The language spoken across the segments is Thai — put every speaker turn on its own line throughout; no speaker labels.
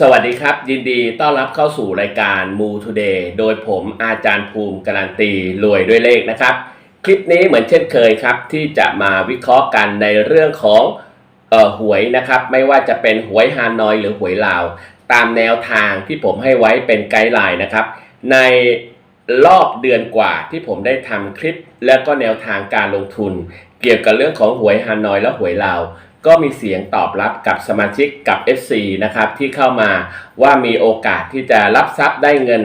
สวัสดีครับ ยินดีต้อนรับเข้าสู่รายการ m o Today โดยผมอาจารย์ภูมิการันตีรวยด้วยเลขนะครับ คลิปนี้เหมือนเช่นเคยครับ ที่จะมาวิเคราะห์กันในเรื่องของเอ่อหวยนะครับ ไม่ว่าจะเป็นหวยฮานอยหรือหวยลาว ตามแนวทางที่ผมให้ไว้เป็นไกด์ไลน์นะครับ ในรอบเดือนกว่าที่ผมได้ทำคลิป และก็แนวทางการลงทุน เกี่ยวกับเรื่องของหวยฮานอยและหวยลาว ก็มีเสียงตอบรับกับสมาชิกกับ FC นะครับที่เข้ามาว่ามีโอกาสที่จะรับทรัพย์ได้เงิน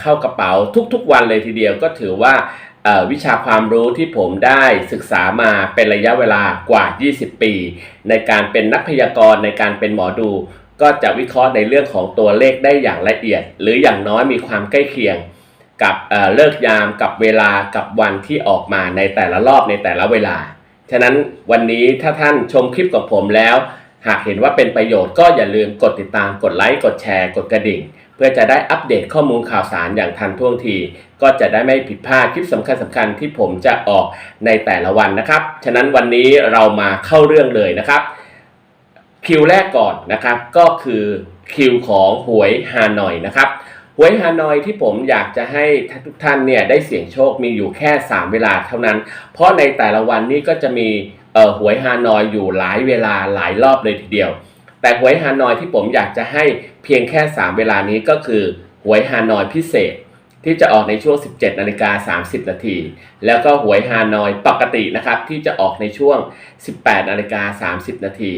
เข้ากระเป๋าทุกๆวันเลยทีเดียวก็ถือว่าวิชาความรู้ที่ผมได้ศึกษามาเป็นระยะเวลากว่า 20 ปี ในการเป็นนักพยากรณ์ในการเป็นหมอดู ก็จะวิเคราะห์ในเรื่องของตัวเลขได้อย่างละเอียด หรืออย่างน้อยมีความใกล้เคียงกับเเลิกยามกับเวลากับวันที่ออกมาในแต่ละรอบในแต่ละเวลา ฉะนั้นวันนี้ถ้าท่านชมคลิปกับผมแล้ว หากเห็นว่าเป็นประโยชน์ก็อย่าลืมกดติดตามกดไลค์กดแชร์ กดกระดิ่ง เพื่อจะได้อัปเดตข้อมูลข่าวสารอย่างทันท่วงที ก็จะได้ไม่ผิดพลาดคลิปสำคัญสำคัญๆที่ผมจะออกในแต่ละวันนะครับ ฉะนั้นวันนี้เรามาเข้าเรื่องเลยนะครับคิวแรกก่อนนะครับก็คือคิวของหวยฮานอยนะครับ วยฮานอยที่ผมอยากจะให้ทุกท่านเนี่ยได้เสี่ยงโชคมีอยู่แค่ 3 เวลาเท่านั้น เพราะในแต่ละวันนี้ก็จะมีเออหวยฮานอยอยู่หลายเวลาหลายรอบเลยทีเดียว แต่หวยฮานอยที่ผมอยากจะให้เพียงแค่ 3 เวลานี้ก็คือหวยฮานอยพิเศษ ที่จะออกในช่วง 17นาฬิกา30นาทีแล้วก็หวยฮานอยปกตินะครับที่จะออกในช่วง 18นาฬิกา30นาที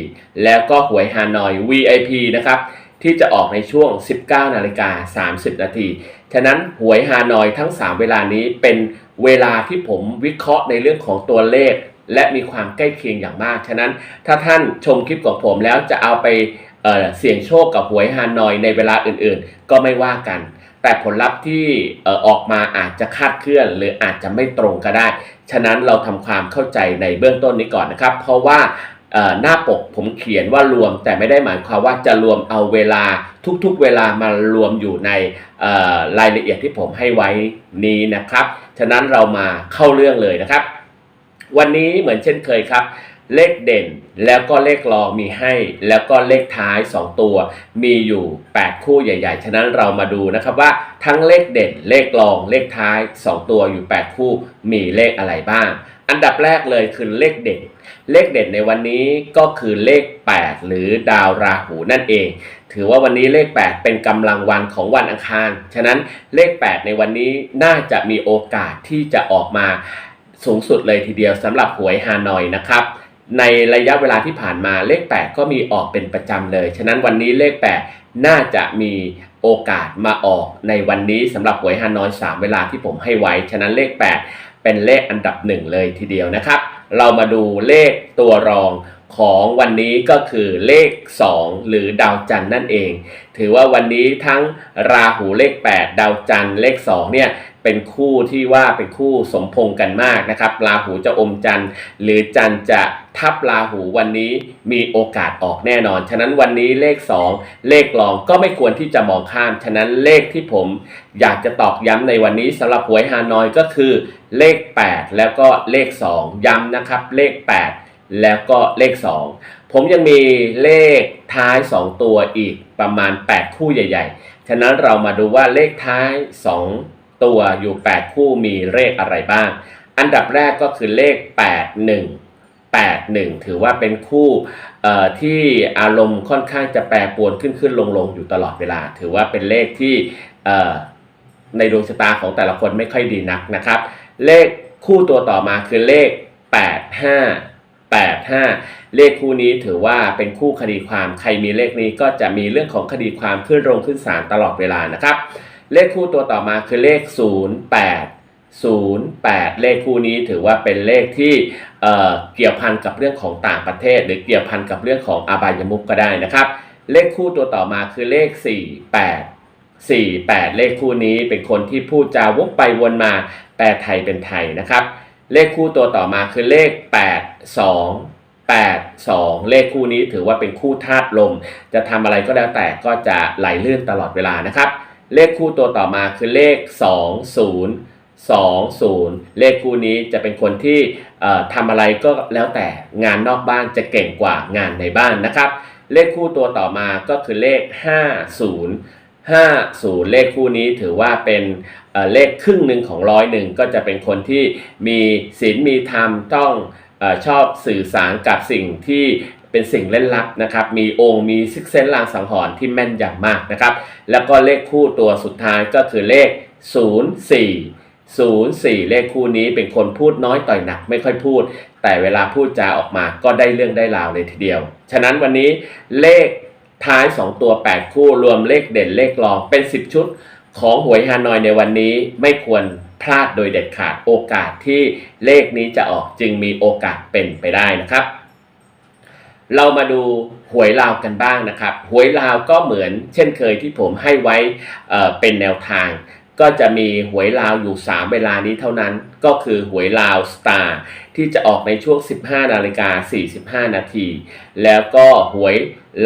แล้วก็หวยฮานอย VIP นะครับ ที่จะออกในช่วง 19 นาฬิกา 30 นาที ฉะนั้นหวยฮานอยทั้ง 3 เวลานี้เป็นเวลาที่ผมวิเคราะห์ในเรื่องของตัวเลข และมีความใกล้เคียงอย่างมาก ฉะนั้นถ้าท่านชมคลิปของผมแล้วจะเอาไปเเสี่ยงโชคกับหวยฮานอยในเวลาอื่นๆ ก็ไม่ว่ากัน แต่ผลลัพธ์ที่ออออกมาอาจจะคาดเคลื่อน หรืออาจจะไม่ตรงก็ได้ ฉะนั้นเราทำความเข้าใจในเบื้องต้นนี้ก่อนนะครับ เพราะว่า หน้าปกผมเขียนว่ารวม แต่ไม่ได้หมายความว่าจะรวมเอาเวลาทุกๆเวลามารวมอยู่ในรายละเอียดที่ผมให้ไว้นี้นะครับ ฉะนั้นเรามาเข้าเรื่องเลยนะครับ วันนี้เหมือนเช่นเคยครับ เลขเด่นแล้วก็เลขรองมีให้ แล้วก็เลขท้าย 2 ตัว มีอยู่ 8 คู่ใหญ่ ๆ ฉะนั้นเรามาดูนะครับว่าทั้งเลขเด่นเลขรองเลขท้าย 2 ตัวอยู่ 8 คู่มีเลขอะไรบ้าง อันดับแรกเลยคือเลขเด่น เลขเด่นในวันนี้ก็คือเลข 8 หรือดาวราหูนั่นเอง ถือว่าวันนี้เลข 8 เป็นกำลังวันของวันอังคาร ฉะนั้นเลข 8 ในวันนี้น่าจะมีโอกาสที่จะออกมาสูงสุดเลยทีเดียวสำหรับหวยฮานอยนะครับในระยะเวลาที่ผ่านมาเลข 8 ก็มีออกเป็นประจำเลย ฉะนั้นวันนี้เลข 8 น่าจะมีโอกาสมาออกในวันนี้สำหรับหวยฮานอย 3 เวลาที่ผมให้ไว้ ฉะนั้นเลข 8 เป็นเลขอันดับหนึ่งเลยทีเดียวนะครับ เรามาดูเลขตัวรอง ของวันนี้ก็คือเลข 2 หรือดาวจันทร์นั่นเอง ถือว่าวันนี้ทั้งราหูเลข 8 ดาวจันทร์เลข2เนี่ยเป็นคู่ที่ว่าเป็นคู่สมพงกันมากนะครับราหูจะอมจันทร์ หรือจันทร์จะทับราหูวันนี้มีโอกาสออกแน่นอน ฉะนั้นวันนี้เลข 2 เลขรองก็ไม่ควรที่จะมองข้าม ฉะนั้นเลขที่ผมอยากจะตอกย้ำในวันนี้สำหรับหวยฮานอยก็คือเลข 8 แล้วก็เลข 2 ย้ำนะครับเลข 8 แล้วก็เลข 2 ผมยังมีเลขท้าย 2 ตัวอีกประมาณ 8 คู่ใหญ่ ๆ ฉะนั้นเรามาดูว่าเลขท้าย 2 ตัวอยู่ 8 คู่มีเลขอะไรบ้าง อันดับแรกก็คือเลข 81 81 ถือว่าเป็นคู่ที่อารมณ์ค่อนข้างจะแปรปรวนขึ้นขึ้นลงลงอยู่ตลอดเวลา ถือว่าเป็นเลขที่ในดวงชะตาของแต่ละคนไม่ค่อยดีนักนะครับ เลขคู่ตัวต่อมาคือเลข 85 85 เลขคู่นี้ถือว่าเป็นคู่คดีความใครมีเลขนี้ก็จะมีเรื่องของคดีความขึ้นโรงขึ้นศาลตลอดเวลานะครับ เลขคู่ตัวต่อมาคือเลข 08 08 เลขคู่นี้ถือว่าเป็นเลขที่เเกี่ยวพันกับเรื่องของต่างประเทศ หรือเกี่ยวพันกับเรื่องของอบายมุกก็ได้นะครับ เลขคู่ตัวต่อมาคือเลข 48 48 เลขคู่นี้เป็นคนที่พูดจาวกไปวนมาแปลไทยเป็นไทยนะครับ เลขคู่ตัวต่อมาคือเลข 8 2 8 2 เลขคู่นี้ถือว่าเป็นคู่ธาตุลม จะทำอะไรก็แล้วแต่ก็จะไหลลื่นตลอดเวลานะครับ เลขคู่ตัวต่อมาคือเลข 2 0 2 0 เลขคู่นี้จะเป็นคนที่ทำอะไรก็แล้วแต่งานนอกบ้านจะเก่งกว่างานในบ้านนะครับ เลขคู่ตัวต่อมาก็คือเลข 50 50 เลขคู่นี้ถือว่าเป็นเเลขครึ่งหนึ่งของร้อยหนึ่งก็จะเป็นคนที่มีศีลมีธรรมต้องอชอบสื่อสารกับสิ่งที่เป็นสิ่งเล่นลับนะครับ มีองค์มีซิกเซนลางสังหรณ์ที่แม่นยำมากนะครับ แล้วก็เลขคู่ตัวสุดท้ายก็คือเลข 04 04 เลขคู่นี้เป็นคนพูดน้อยต่อยหนักไม่ค่อยพูด แต่เวลาพูดจาออกมาก็ได้เรื่องได้ราวเลยทีเดียว ฉะนั้นวันนี้เลข ท้าย 2 ตัว 8 คู่รวมเลขเด่นเลขรองเป็น 10 ชุดของหวยฮานอยในวันนี้ไม่ควรพลาดโดยเด็ดขาดโอกาสที่เลขนี้จะออกจึงมีโอกาสเป็นไปได้นะครับ เรามาดูหวยลาวกันบ้างนะครับหวยลาวก็เหมือนเช่นเคยที่ผมให้ไว้เเป็นแนวทาง ก็จะมีหวยลาวอยู่ 3 เวลานี้เท่านั้น ก็คือหวยลาวสตาร์ที่จะออกในช่วง 15นาฬิกา45 นาทีแล้วก็หวย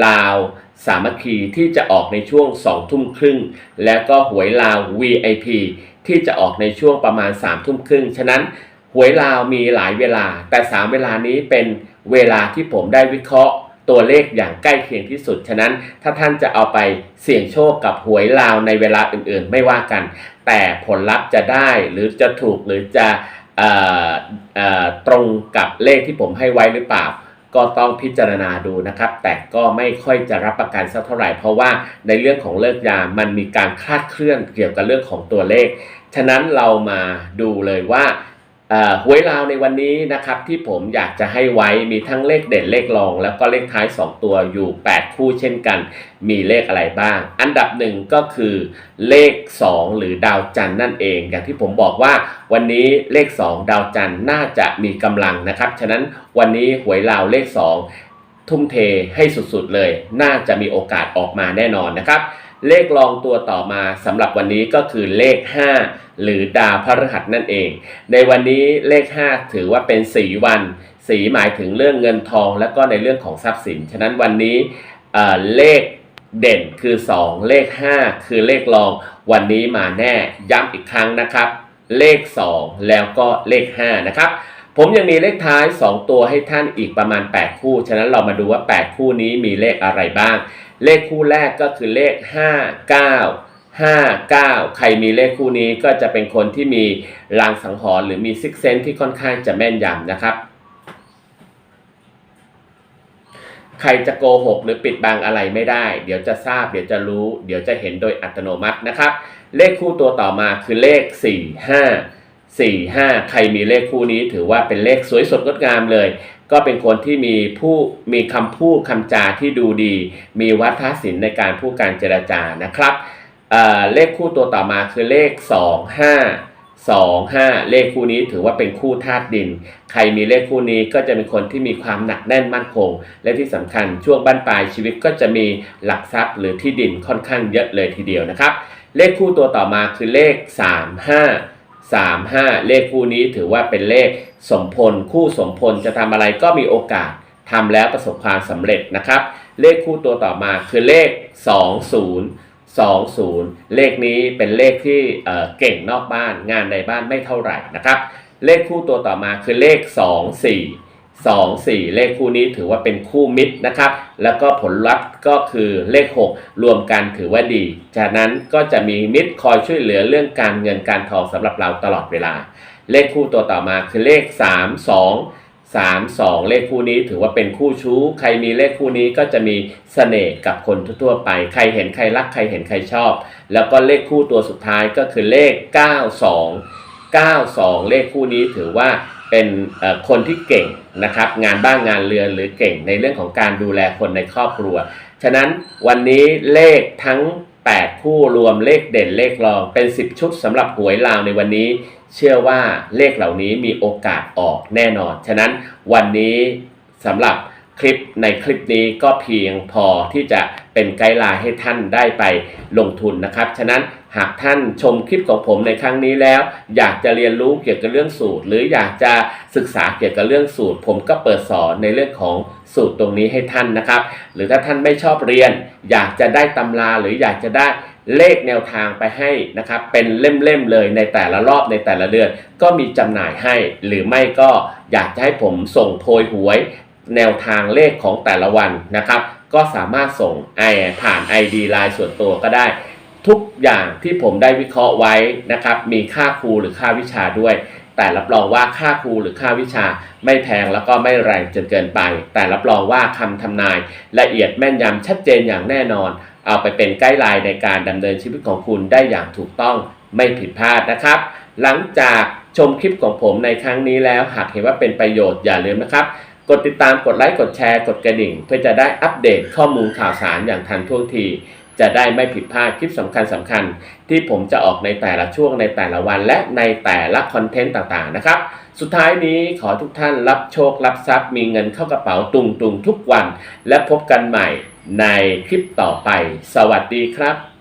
ลาว สามัคคีที่จะออกในช่วง2ทุ่มครึ่ง แล้วก็หวยลาว VIP ที่จะออกในช่วงประมาณ3ทุ่มครึ่ง ฉะนั้นหวยลาวมีหลายเวลา แต่ 3 เวลานี้เป็นเวลาที่ผมได้วิเคราะห์ตัวเลขอย่างใกล้เคียงที่สุด ฉะนั้นถ้าท่านจะเอาไปเสี่ยงโชคกับหวยลาวในเวลาอื่นๆ ไม่ว่ากัน แต่ผลลัพธ์จะได้หรือจะถูกหรือจะออออตรงกับเลขที่ผมให้ไว้หรือเปล่า ก็ต้องพิจารณาดูนะครับ แต่ก็ไม่ค่อยจะรับประกันสักเท่าไหร่ เพราะว่าในเรื่องของเลิกยา มันมีการคลาดเคลื่อนเกี่ยวกับเรื่องของตัวเลข ฉะนั้นเรามาดูเลยว่า หวยลาวในวันนี้นะครับที่ผมอยากจะให้ไว้มีทั้งเลขเด่นเลขรอง แล้วก็เลขท้าย 2 ตัวอยู่ 8 คู่เช่นกัน มีเลขอะไรบ้าง อันดับหนึ่งก็คือเลข 2 หรือดาวจันทร์นั่นเอง อย่างที่ผมบอกว่าวันนี้เลข 2 ดาวจันทร์น่าจะมีกำลังนะครับ ฉะนั้นวันนี้หวยลาวเลข 2 ทุ่มเทให้สุดๆเลย น่าจะมีโอกาสออกมาแน่นอนนะครับ เลขรองตัวต่อมาสำหรับวันนี้ก็คือเลข 5 หรือดาวพฤหัสนั่นเอง ในวันนี้เลข 5 ถือว่าเป็นสีวัน สีหมายถึงเรื่องเงินทอง และก็ในเรื่องของทรัพย์สิน ฉะนั้นวันนี้เเลขเด่นคือ 2 เลข 5 คือเลขรองวันนี้มาแน่ย้ำอีกครั้งนะครับ เลข 2 แล้วก็เลข 5 นะครับ ผมยังมีเลขท้าย 2 ตัวให้ท่านอีกประมาณ 8 คู่ ฉะนั้นเรามาดูว่า 8 คู่นี้มีเลขอะไรบ้าง เลขคู่แรกก็คือเลข 5 9 5 9 ใครมีเลขคู่นี้ก็จะเป็นคนที่มีลางสังหรณ์หรือมีซิกเซนที่ค่อนข้างจะแม่นยำนะครับ ใครจะโกหกหรือปิดบังอะไรไม่ได้ เดี๋ยวจะทราบ เดี๋ยวจะรู้ เดี๋ยวจะเห็นโดยอัตโนมัตินะครับ เลขคู่ตัวต่อมาคือเลข 4 5 4 5 ใครมีเลขคู่นี้ถือว่าเป็นเลขสวยสดงดงามเลย ก็เป็นคนที่มีผู้มีคำพูดคำจาที่ดูดี มีวัฒนศิลป์ในการพูดการเจรจานะครับเเลขคู่ตัวต่อมาคือเลข 2 5 2 5 เลขคู่นี้ถือว่าเป็นคู่ธาตุดิน ใครมีเลขคู่นี้ก็จะเป็นคนที่มีความหนักแน่นมั่นคง และที่สำคัญช่วงบั้นปลายชีวิตก็จะมีหลักทรัพย์หรือที่ดินค่อนข้างเยอะเลยทีเดียวนะครับ เลขคู่ตัวต่อมาคือเลข 3 5 3 5 เลขคู่นี้ถือว่าเป็นเลขสมพล คู่สมพลจะทำอะไรก็มีโอกาสทำแล้วประสบความสำเร็จนะครับ เลขคู่ตัวต่อมาคือเลข 20 20 เลขนี้เป็นเลขที่เเก่งนอกบ้านงานในบ้านไม่เท่าไหร่นะครับ เลขคู่ตัวต่อมาคือเลข 2 4 2 4 เลขคู่นี้ถือว่าเป็นคู่มิตรนะครับ แล้วก็ผลลัพธ์ก็คือเลข 6 รวมกันถือว่าดีจากนั้นก็จะมีมิตรคอยช่วยเหลือเรื่องการเงินการทองสำหรับเราตลอดเวลา เลขคู่ตัวต่อมาคือเลข 3 2 3 2 เลขคู่นี้ถือว่าเป็นคู่ชู้ ใครมีเลขคู่นี้ก็จะมีเสน่ห์กับคนทั่วไป ใครเห็นใครรักใครเห็นใครชอบ แล้วก็เลขคู่ตัวสุดท้ายก็คือเลข 92 92 เลขคู่นี้ถือว่า เป็นคนที่เก่งนะครับงานบ้านงานเรือนหรือเก่งในเรื่องของการดูแลคนในครอบครัว ฉะนั้นวันนี้เลขทั้ง 8 คู่รวมเลขเด่นเลขรองเป็น 10 ชุดสำหรับหวยลาวในวันนี้ เชื่อว่าเลขเหล่านี้มีโอกาสออกแน่นอน ฉะนั้นวันนี้สำหรับ คลิปในคลิปนี้ก็เพียงพอที่จะเป็นไกด์ไลน์ให้ท่านได้ไปลงทุนนะครับ ฉะนั้นหากท่านชมคลิปของผมในครั้งนี้แล้ว อยากจะเรียนรู้เกี่ยวกับเรื่องสูตร หรืออยากจะศึกษาเกี่ยวกับเรื่องสูตร ผมก็เปิดสอนในเรื่องของสูตรตรงนี้ให้ท่านนะครับ หรือถ้าท่านไม่ชอบเรียน อยากจะได้ตำราหรืออยากจะได้เลขแนวทางไปให้นะครับ เป็นเล่มๆเลยในแต่ละรอบในแต่ละเดือน ก็มีจำหน่ายให้ หรือไม่ก็อยากจะให้ผมส่งโพยหวย แนวทางเลขของแต่ละวันนะครับ ก็สามารถส่งไอผ่าน ID ไลน์ส่วนตัวก็ได้ ทุกอย่างที่ผมได้วิเคราะห์ไว้นะครับ มีค่าครูหรือค่าวิชาด้วย แต่รับรองว่าค่าครูหรือค่าวิชาไม่แพงแล้วก็ไม่แรงจนเกินไป แต่รับรองว่าคำทำนาย ละเอียดแม่นยำชัดเจนอย่างแน่นอน เอาไปเป็นไกด์ไลน์ในการดำเนินชีวิตของคุณได้อย่างถูกต้องไม่ผิดพลาดนะครับ หลังจากชมคลิปของผมในครั้งนี้แล้วหากเห็นว่าเป็นประโยชน์อย่าลืมนะครับ กดติดตามกดไลค์กดแชร์กดกระดิ่ง เพื่อจะได้อัปเดตข้อมูลข่าวสารอย่างทันท่วงที จะได้ไม่ผิดพลาดคลิปสำคัญสำคัญ ที่ผมจะออกในแต่ละช่วงในแต่ละวันและในแต่ละคอนเทนต์ต่างๆนะครับ สุดท้ายนี้ขอทุกท่านรับโชครับทรัพย์มีเงินเข้ากระเป๋าตุงตุงๆทุกวัน และพบกันใหม่ในคลิปต่อไป สวัสดีครับ